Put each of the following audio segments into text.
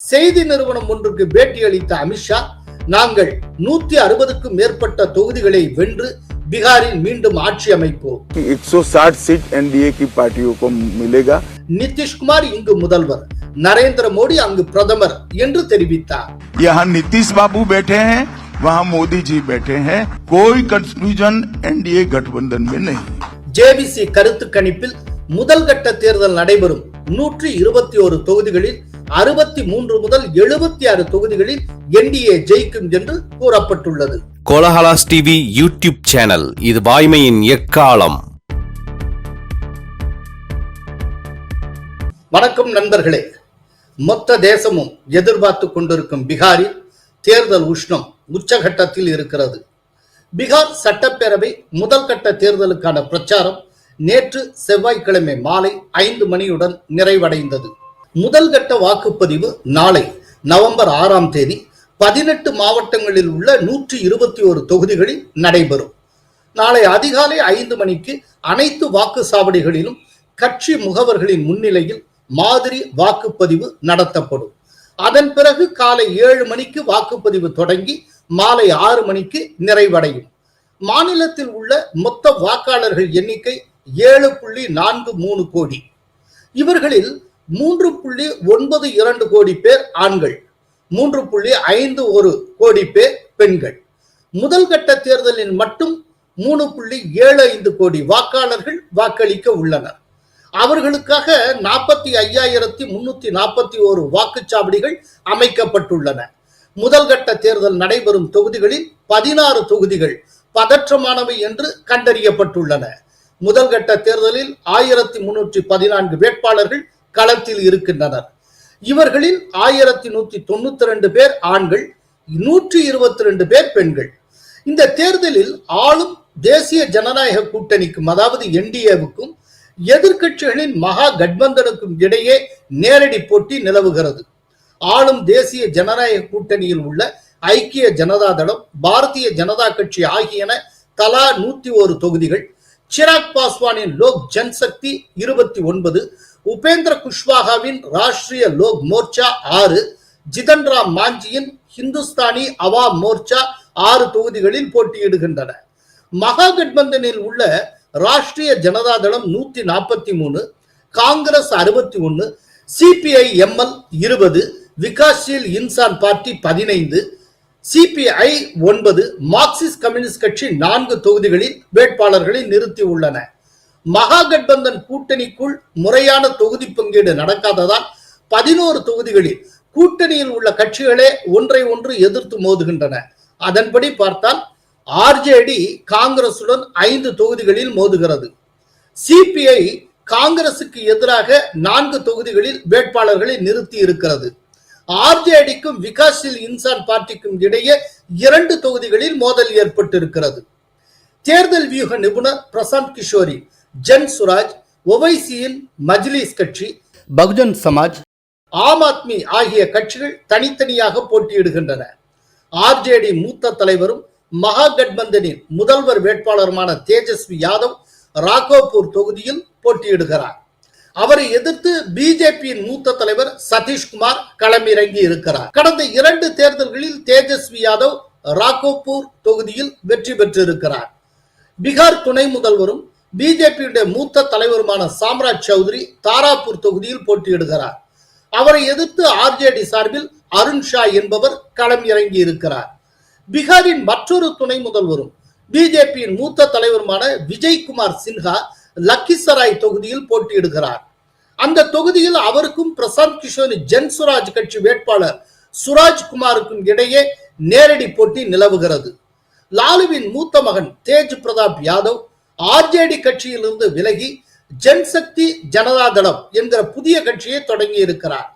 செய்தி நிறுவனம் ஒன்றுக்கு பேட்டியளித்த அமித்ஷா நாங்கள் நூத்தி அறுபதுக்கும் மேற்பட்ட தொகுதிகளை வென்று பீகாரில் மீண்டும் ஆட்சி அமைப்போம் 160 सीट एनडीए की पार्टियों को मिलेगा நிதிஷ்குமார் இங்கு முதல்வர் நரேந்திர மோடி அங்கு பிரதமர் என்று தெரிவித்தார் यहाँ नीतीश बाबू बैठे हैं वहाँ मोदी जी बैठे हैं कोई कंफ्यूजन एनडीए गठबंधन में नहीं ஜேபிசி கருத்து கணிப்பில் முதல் கட்ட தேர்தல் நடைபெறும் நூற்றி இருபத்தி ஒரு தொகுதிகளில் அறுபத்தி மூன்று முதல் எழுபத்தி ஆறு தொகுதிகளில் என்டிஏ ஜெயிக்கும் என்று கூறப்பட்டுள்ளது. கோலஹலாஸ் டிவி யூடியூப் சேனல் இது வாய்மையின் எக்காலம். வணக்கம் நண்பர்களே. மொத்த தேசமும் எதிர்பார்த்து கொண்டிருக்கும் பீகாரில் தேர்தல் உஷ்ணம் உச்சகட்டத்தில் இருக்கிறது. பீகார் சட்டப்பேரவை முதல் கட்ட தேர்தலுக்கான பிரச்சாரம் நேற்று செவ்வாய்க்கிழமை மாலை ஐந்து மணியுடன் நிறைவடைந்தது. முதல் கட்ட வாக்குப்பதிவு நாளை நவம்பர் ஆறாம் தேதி பதினெட்டு மாவட்டங்களில் உள்ள நூற்றி இருபத்தி ஒரு தொகுதிகளில் நடைபெறும். நாளை அதிகாலை ஐந்து மணிக்கு அனைத்து வாக்குச்சாவடிகளிலும் கட்சி முகவர்களின் முன்னிலையில் மாதிரி வாக்குப்பதிவு நடத்தப்படும். அதன் பிறகு காலை ஏழு மணிக்கு வாக்குப்பதிவு தொடங்கி மாலை ஆறு மணிக்கு நிறைவடையும். மாநிலத்தில் உள்ள மொத்த வாக்காளர்கள் எண்ணிக்கை ஏழு புள்ளி நான்கு மூணு கோடி. இவர்களில் மூன்று புள்ளி ஒன்பது இரண்டு கோடி பேர் ஆண்கள் மூன்று புள்ளி ஐந்து ஒரு கோடி பேர் பெண்கள். முதல் கட்ட தேர்தலில் மட்டும் மூணு புள்ளி ஏழு ஐந்து கோடி வாக்காளர்கள் வாக்களிக்க உள்ளனர். அவர்களுக்காக நாற்பத்தி ஐயாயிரத்தி முன்னூத்தி நாற்பத்தி ஒரு வாக்குச்சாவடிகள் அமைக்கப்பட்டுள்ளன. முதல் கட்ட தேர்தல் நடைபெறும் தொகுதிகளில் பதினாறு தொகுதிகள் பதற்றமானவை என்று கண்டறியப்பட்டுள்ளன. முதல் கட்ட தேர்தலில் ஆயிரத்தி முன்னூற்றி பதினான்கு வேட்பாளர்கள் களத்தில் இருக்கின்றனர். இவர்களில் ஆயிரத்தி நூத்தி தொண்ணூத்தி ரெண்டு பேர் ஆண்கள் நூற்றி இருபத்தி ரெண்டு பேர் பெண்கள். இந்த தேர்தலில் ஆளும் தேசிய ஜனநாயக கூட்டணிக்கும் அதாவது என்டிஏவுக்கும் எதிர்கட்சிகளின் மகா கட்பந்தனுக்கும் இடையே நேரடி போட்டி நிலவுகிறது. ஆளும் தேசிய ஜனநாயக கூட்டணியில் உள்ள ஐக்கிய ஜனதா தளம் பாரதிய ஜனதா கட்சி ஆகியன தலா நூத்தி ஒரு தொகுதிகள் சிராக் பாஸ்வானின் லோக் ஜன்சக்தி இருபத்தி ஒன்பது உபேந்திர குஷ்வாகாவின் ராஷ்டிரிய லோக் மோர்ச்சா ஆறு ஜிதன் ராம் மாஞ்சியின் ஹிந்துஸ்தானி அவாம் மோர்ச்சா ஆறு தொகுதிகளில் போட்டியிடுகின்றன. மகா கட்பந்தனில் உள்ள ராஷ்டிரிய ஜனதா தளம் நூத்தி நாற்பத்தி மூணு காங்கிரஸ் அறுபத்தி ஒன்று சிபிஐ எம்எல் இருபது விகாஸ்ஷீல் இன்சான் பார்ட்டி பதினைந்து சிபிஐ ஒன்பது மார்க்சிஸ்ட் கம்யூனிஸ்ட் கட்சி நான்கு தொகுதிகளில் வேட்பாளர்களை நிறுத்தி உள்ளன மகா கட்பந்தன் கூட்டணிக்குள் முறையான தொகுதி பங்கீடு நடக்காததால் பதினோரு தொகுதிகளில் கூட்டணியில் உள்ள கட்சிகளே ஒன்றை ஒன்று எதிர்த்து மோதுகின்றன. அதன்படி பார்த்தால் ஆர்ஜேடி காங்கிரசுடன் ஐந்து தொகுதிகளில் மோதுகிறது. சிபிஐ காங்கிரசுக்கு எதிராக நான்கு தொகுதிகளில் வேட்பாளர்களை நிறுத்தி இருக்கிறது. ஆர்ஜேடிக்கும் விகாஸ்ஷீல் இன்சான் பார்ட்டிக்கும் இடையே இரண்டு தொகுதிகளில் மோதல் ஏற்பட்டிருக்கிறது. தேர்தல் வியூக நிபுணர் பிரசாந்த் கிஷோரி ஜன் சுராஜ் ஒவைசியின் மஜ்லிஸ் கட்சி. பகுஜன் சமாஜ். ஆம் ஆத்மி ஆகிய கட்சிகள் தனித்தனியாக போட்டியிடுகின்றன. ஆர்ஜேடி மூத்த தலைவரும் மகா கட்பந்தனின் முதல்வர் வேட்பாளருமான தேஜஸ்வி யாதவ் ராகோபூர் தொகுதியில் போட்டியிடுகிறார். அவரை எதிர்த்து பிஜேபியின் மூத்த தலைவர் சதீஷ்குமார் களமிறங்கி இருக்கிறார். கடந்த இரண்டு தேர்தல்களில் தேஜஸ்வி யாதவ் ராகோபூர் தொகுதியில் வெற்றி பெற்றிருக்கிறார். பீகார் துணை முதல்வரும் பிஜேபியுடைய மூத்த தலைவருமான சாம்ராஜ் சௌத்ரி தாராப்பூர் தொகுதியில் போட்டியிடுகிறார். அவரை எதிர்த்து ஆர்ஜேடி சார்பில் அருண் ஷா என்பவர் களம் இறங்கி இருக்கிறார். பீகாரின் மற்றொரு துணை முதல்வரும் பிஜேபியின் மூத்த தலைவருமான விஜய்குமார் சின்ஹா லக்கிசராய் தொகுதியில் போட்டியிடுகிறார். அந்த தொகுதியில் அவருக்கும் பிரசாந்த் கிஷோர் ஜன்சுராஜ் கட்சி வேட்பாளர் சுராஜ் குமாருக்கும் இடையே நேரடி போட்டி நிலவுகிறது. லாலுவின் மூத்த மகன் தேஜ் பிரதாப் யாதவ் ஆர்ஜேடி கட்சியிலிருந்து விலகி ஜன்சக்தி ஜனதா தளம் என்கிற புதிய கட்சியை தொடங்கி இருக்கிறார்.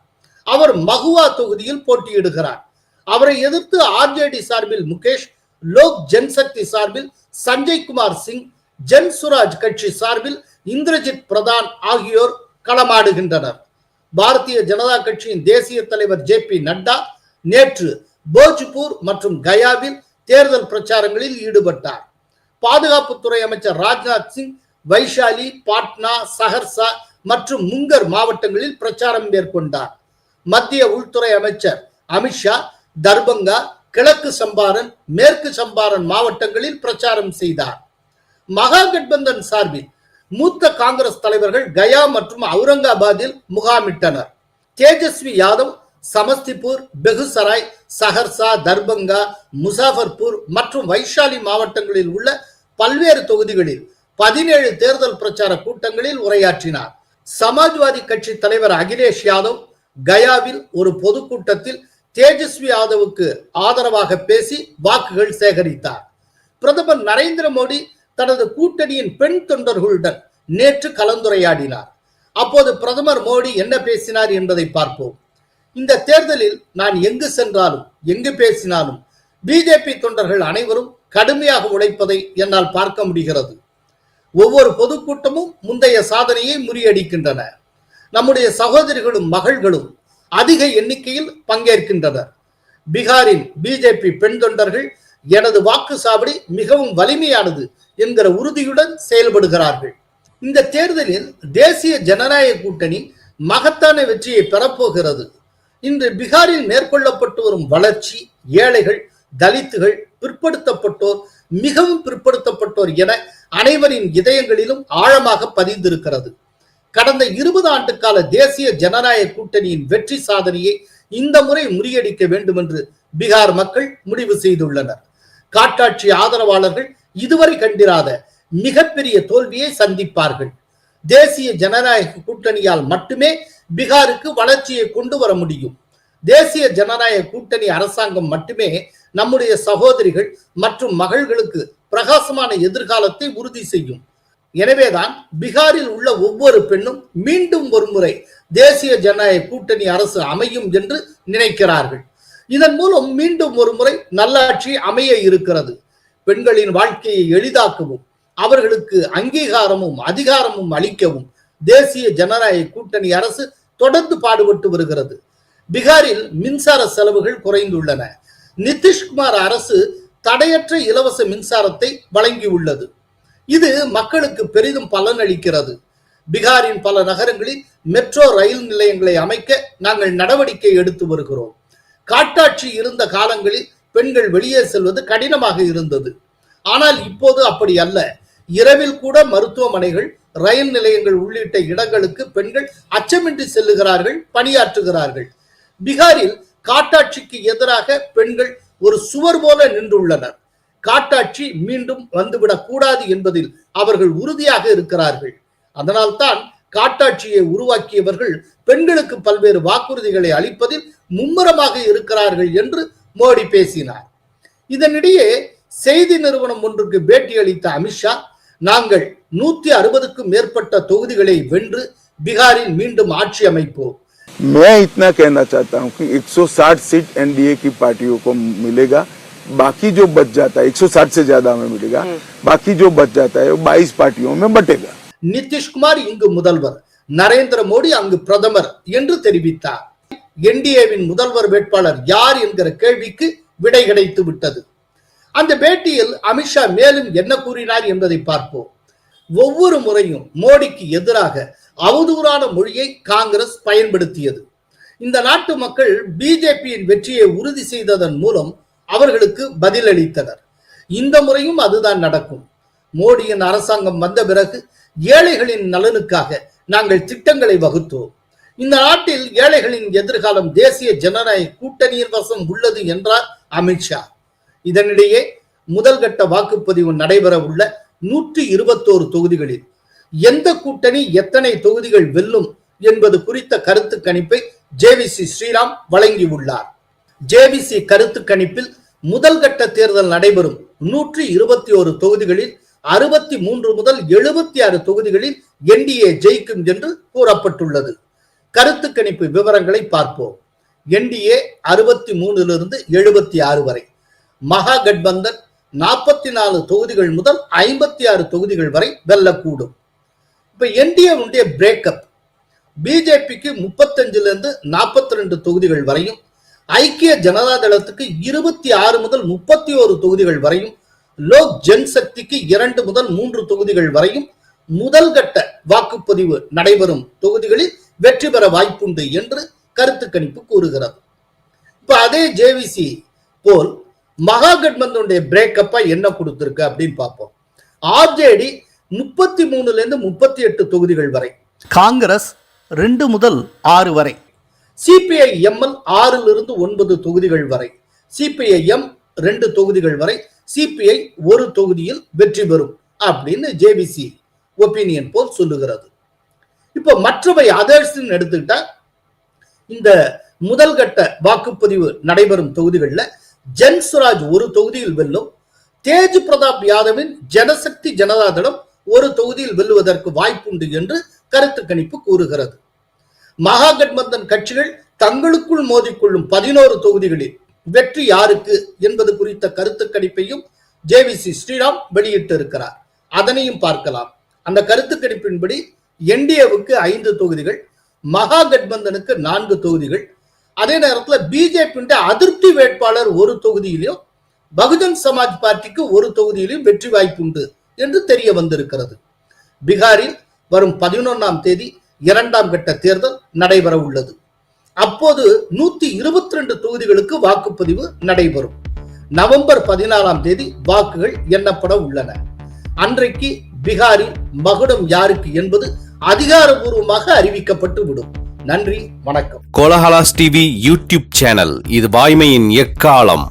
அவர் மகுவா தொகுதியில் போட்டியிடுகிறார். அவரை எதிர்த்து ஆர்ஜேடி சார்பில் முகேஷ் லோக் ஜன்சக்தி சார்பில் சஞ்சய் குமார் சிங் ஜன் சுராஜ் கட்சி சார்பில் இந்திரஜித் பிரதான் ஆகியோர் களமாடுகின்றனர். பாரதிய ஜனதா கட்சியின் தேசிய தலைவர் ஜே பி நட்டா நேற்று போஜ்பூர் மற்றும் கயாவில் தேர்தல் பிரச்சாரங்களில் ஈடுபட்டார். பாதுகாப்புத்துறை அமைச்சர் ராஜ்நாத் சிங் வைஷாலி பாட்னா சஹர்சா மற்றும் முங்கர் மாவட்டங்களில் பிரச்சாரம் மேற்கொண்டார். மத்திய உள்துறை அமைச்சர் அமித்ஷா தர்பங்கா கிழக்கு சம்பாரன் மேற்கு சம்பாரன் மாவட்டங்களில் பிரச்சாரம் செய்தார். மகா கட்பந்தன் சார்பில் மூத்த காங்கிரஸ் தலைவர்கள் கயா மற்றும் அவுரங்காபாத்தில் முகாமிட்டனர். தேஜஸ்வி யாதவ் சமஸ்திபூர் பெகுசராய் சஹர்சா தர்பங்கா முசாஃபர்பூர் மற்றும் வைஷாலி மாவட்டங்களில் உள்ள பல்வேறு தொகுதிகளில் பதினேழு தேர்தல் பிரச்சார கூட்டங்களில் உரையாற்றினார். சமாஜ்வாதி கட்சி தலைவர் அகிலேஷ் யாதவ் கயாவில் ஒரு பொதுக்கூட்டத்தில் தேஜஸ்வி யாதவுக்கு ஆதரவாக பேசி வாக்குகள் சேகரித்தார். பிரதமர் நரேந்திர மோடி தனது கூட்டணியின் பெண் தொண்டர்களுடன் நேற்று கலந்துரையாடினார். அப்போது பிரதமர் மோடி என்ன பேசினார் என்பதை பார்ப்போம். இந்த தேர்தலில் நான் எங்கு சென்றாலும் எங்கு பேசினாலும் பிஜேபி தொண்டர்கள் அனைவரும் கடுமையாக உழைப்பதை என்னால் பார்க்க முடிகிறது. ஒவ்வொரு பொதுக்கூட்டமும் முந்தைய சாதனையை முறியடிக்கின்றன. நம்முடைய சகோதரிகளும் மகள்களும் அதிக எண்ணிக்கையில் பங்கேற்கின்றனர். பீகாரின் பிஜேபி பெண் தொண்டர்கள் எனது வாக்கு சாவடி மிகவும் வலிமையானது என்கிற உறுதியுடன் செயல்படுகிறார்கள். இந்த தேர்தலில் தேசிய ஜனநாயக கூட்டணி மகத்தான வெற்றியை பெறப்போகிறது. இன்று பீகாரில் மேற்கொள்ளப்பட்டு வரும் வளர்ச்சி ஏழைகள் தலித்துகள் பிற்படுத்தப்பட்டோர் மிகவும் பிற்படுத்தப்பட்டோர் என அனைவரின் இதயங்களிலும் ஆழமாக பதிந்திருக்கிறது. கடந்த இருபது ஆண்டு கால தேசிய ஜனநாயக கூட்டணியின் வெற்றி சாதனையை இந்த முறை முறியடிக்க வேண்டும் என்று பீகார் மக்கள் முடிவு செய்துள்ளனர். காட்டாட்சி ஆதரவாளர்கள் இதுவரை கண்டிராத மிகப்பெரிய தோல்வியை சந்திப்பார்கள். தேசிய ஜனநாயக கூட்டணியால் மட்டுமே பீகாருக்கு வளர்ச்சியை கொண்டு வர முடியும். தேசிய ஜனநாயக கூட்டணி அரசாங்கம் மட்டுமே நம்முடைய சகோதரிகள் மற்றும் மகள்களுக்கு பிரகாசமான எதிர்காலத்தை உறுதி செய்யும். எனவேதான் பீகாரில் உள்ள ஒவ்வொரு பெண்ணும் மீண்டும் ஒரு முறை தேசிய ஜனநாயக கூட்டணி அரசு அமையும் என்று நினைக்கிறார்கள். இதன் மூலம் மீண்டும் ஒரு முறை நல்லாட்சி அமைய இருக்கிறது. பெண்களின் வாழ்க்கையை எளிதாக்கவும் அவர்களுக்கு அங்கீகாரமும் அதிகாரமும் அளிக்கவும் தேசிய ஜனநாயக கூட்டணி அரசு தொடர்ந்து பாடுபட்டு வருகிறது. பீகாரில் மின்சார செலவுகள் குறைந்துள்ளன. நிதிஷ்குமார் அரசு தடையற்ற இலவச மின்சாரத்தை வழங்கியுள்ளது. இது மக்களுக்கு பெரிதும் பலனளிக்கிறது. பீகாரின் பல நகரங்களில் மெட்ரோ ரயில் நிலையங்களை அமைக்க நாங்கள் நடவடிக்கை எடுத்து வருகிறோம். காட்டாட்சி இருந்த காலங்களில் பெண்கள் வெளியே செல்வது கடினமாக இருந்தது. ஆனால் இப்போது அப்படி அல்ல. இரவில் கூட மருத்துவமனைகள் ரயில் நிலையங்கள் உள்ளிட்ட இடங்களுக்கு பெண்கள் அச்சமின்றி செல்லுகிறார்கள் பணியாற்றுகிறார்கள். பீகாரில் காட்டாட்சிக்கு எதிராக பெண்கள் ஒரு சுவர் போல நின்றுள்ளனர். காட்டாட்சி மீண்டும் வந்துவிடக் கூடாது என்பதில் அவர்கள் உறுதியாக இருக்கிறார்கள். அதனால்தான் காட்டாட்சியை உருவாக்கியவர்கள் பெண்களுக்கு பல்வேறு வாக்குறுதிகளை அளிப்பதில் மும்முரமாக இருக்கிறார்கள் என்று மோடி பேசினார். இதனிடையே செய்தி நிறுவனம் ஒன்றுக்கு பேட்டியளித்த அமித்ஷா நாங்கள் நூத்தி அறுபதுக்கும் மேற்பட்ட தொகுதிகளை வென்று பீகாரில் மீண்டும் ஆட்சி அமைப்போம். मैं इतना कहना चाहता हूं कि 160 सीट एनडीए की पार्टियों को मिलेगा बाकी जो बच जाता है 160 से ज्यादा में मिलेगा बाकी जो बच जाता है वो 22 पार्टियों में बटेगा நிதிஷ்குமார் இங்கு முதல்வர் நரேந்திர மோடி அங்கு பிரதமர் என்று தெரிவித்தார் என்டிஏவின் முதல்வர் வேட்பாளர் யார் என்கிற கேள்விக்கு விடை கிடைத்து விட்டது அந்த பேட்டியில் அமித்ஷா மேலும் என்ன கூறினார் என்பதை பார்ப்போம் ஒவ்வொரு முறையும் மோடிக்கு எதிராக அவதூறான மொழியை காங்கிரஸ் பயன்படுத்தியது. இந்த நாட்டு மக்கள் பிஜேபியின் வெற்றியை உறுதி செய்ததன் மூலம் அவர்களுக்கு பதிலளித்தனர். இந்த முறையும் அதுதான் நடக்கும். மோடியின் அரசாங்கம் வந்த பிறகு ஏழைகளின் நலனுக்காக நாங்கள் திட்டங்களை வகுத்தோம். இந்த நாட்டில் ஏழைகளின் எதிர்காலம் தேசிய ஜனநாயக கூட்டணியின் வசம் உள்ளது என்றார் அமித்ஷா. இதனிடையே முதல்கட்ட வாக்குப்பதிவு நடைபெற உள்ள நூற்றி இருபத்தோரு தொகுதிகளில் எந்த கூட்டணி எத்தனை தொகுதிகள் வெல்லும் என்பது குறித்த கருத்து கணிப்பை ஜேவிசி ஸ்ரீராம் வழங்கியுள்ளார் ஜேவிசி கருத்து கணிப்பில் முதல் கட்ட தேர்தல் நடைபெறும் நூற்றி இருபத்தி ஒரு தொகுதிகளில் அறுபத்தி மூன்று முதல் எழுபத்தி ஆறு தொகுதிகளில் என்டிஏ ஜெயிக்கும் என்று கூறப்பட்டுள்ளது. கருத்து கணிப்பு விவரங்களை பார்ப்போம். என்டிஏ அறுபத்தி மூணிலிருந்து எழுபத்தி ஆறு வரை மகா கட்பந்தன் நாற்பத்தி நாலு தொகுதிகள் முதல் ஐம்பத்தி ஆறு தொகுதிகள் வரை வெல்லக்கூடும். இப்ப என்டிஏவுடைய பிரேக்கப் பிஜேபிக்கு முப்பத்தஞ்சுல இருந்து நாற்பத்தி ரெண்டு தொகுதிகள் வரையும் ஐக்கிய ஜனதா தளத்துக்கு இருபத்தி ஆறு முதல் முப்பத்தி ஒரு தொகுதிகள் வரையும் லோக் ஜன்சக்திக்கு இரண்டு முதல் மூன்று தொகுதிகள் வரையும் முதல் கட்ட வாக்குப்பதிவு நடைபெறும் தொகுதிகளில் வெற்றி பெற வாய்ப்புண்டு என்று கருத்து கணிப்பு கூறுகிறது. இப்ப அதே ஜேவிசி போல் மகாகட்பந்தனுடைய பிரேக்கப்பா என்ன கொடுத்திருக்கு அப்படின்னு பார்ப்போம். ஆர்ஜேடி முப்பத்தி மூணுல இருந்து முப்பத்தி எட்டு தொகுதிகள் வரை. காங்கிரஸ் ரெண்டு முதல் ஆறு வரை. சிபிஐ எம்எல் ஆறில் இருந்து ஒன்பது தொகுதிகள் வரை. சிபிஐ எம் ரெண்டு தொகுதிகள் வரை. சிபிஐ ஒரு தொகுதியில் வெற்றி பெறும் அப்படின்னு ஜேபிசி ஒப்பீனியன் போல் சொல்லுகிறது. இப்போ மற்றவை அதர்ஸ் எடுத்துக்கிட்டா இந்த முதல் கட்ட வாக்குப்பதிவு நடைபெறும் தொகுதிகளில் ஜன்ஸ்வராஜ் ஒரு தொகுதியில் வெல்லும் தேஜ் பிரதாப் யாதவின் ஜனசக்தி ஜனதாதளம் ஒரு தொகுதியில் வெல்லுவதற்கு வாய்ப்புண்டு என்று கருத்து கணிப்பு கூறுகிறது. மகாகட்பந்தன் கட்சிகள் தங்களுக்குள் மோதிக்கொள்ளும் பதினோரு தொகுதிகளில் வெற்றி யாருக்கு என்பது குறித்த கருத்து கணிப்பையும் ஜேவிசி ஸ்ரீராம் வெளியிட்டிருக்கிறார். அதனையும் பார்க்கலாம். அந்த கருத்து கணிப்பின்படி என்டிஏவுக்கு ஐந்து தொகுதிகள் மகாகட்பந்தனுக்கு நான்கு தொகுதிகள். அதே நேரத்தில் பிஜேபி அதிருப்தி வேட்பாளர் ஒரு தொகுதியிலும் பகுஜன் சமாஜ் பார்ட்டிக்கு ஒரு தொகுதியிலும் வெற்றி வாய்ப்பு உண்டு என்று தெரிய வந்திருக்கிறது. பீகாரில் வரும் பதினொன்றாம் தேதி இரண்டாம் கட்ட தேர்தல் நடைபெற உள்ளது. அப்போது நூத்தி இருபத்தி ரெண்டு தொகுதிகளுக்கு வாக்குப்பதிவு நடைபெறும். நவம்பர் பதினாறாம் தேதி வாக்குகள் எண்ணப்பட உள்ளன. அன்றைக்கு பீகாரில் மகுடம் யாருக்கு என்பது அதிகாரபூர்வமாக அறிவிக்கப்பட்டு விடும். நன்றி வணக்கம். கோலஹலாஸ் டிவி யூடியூப் சேனல் இது வாய்மையின் எக்காலம்.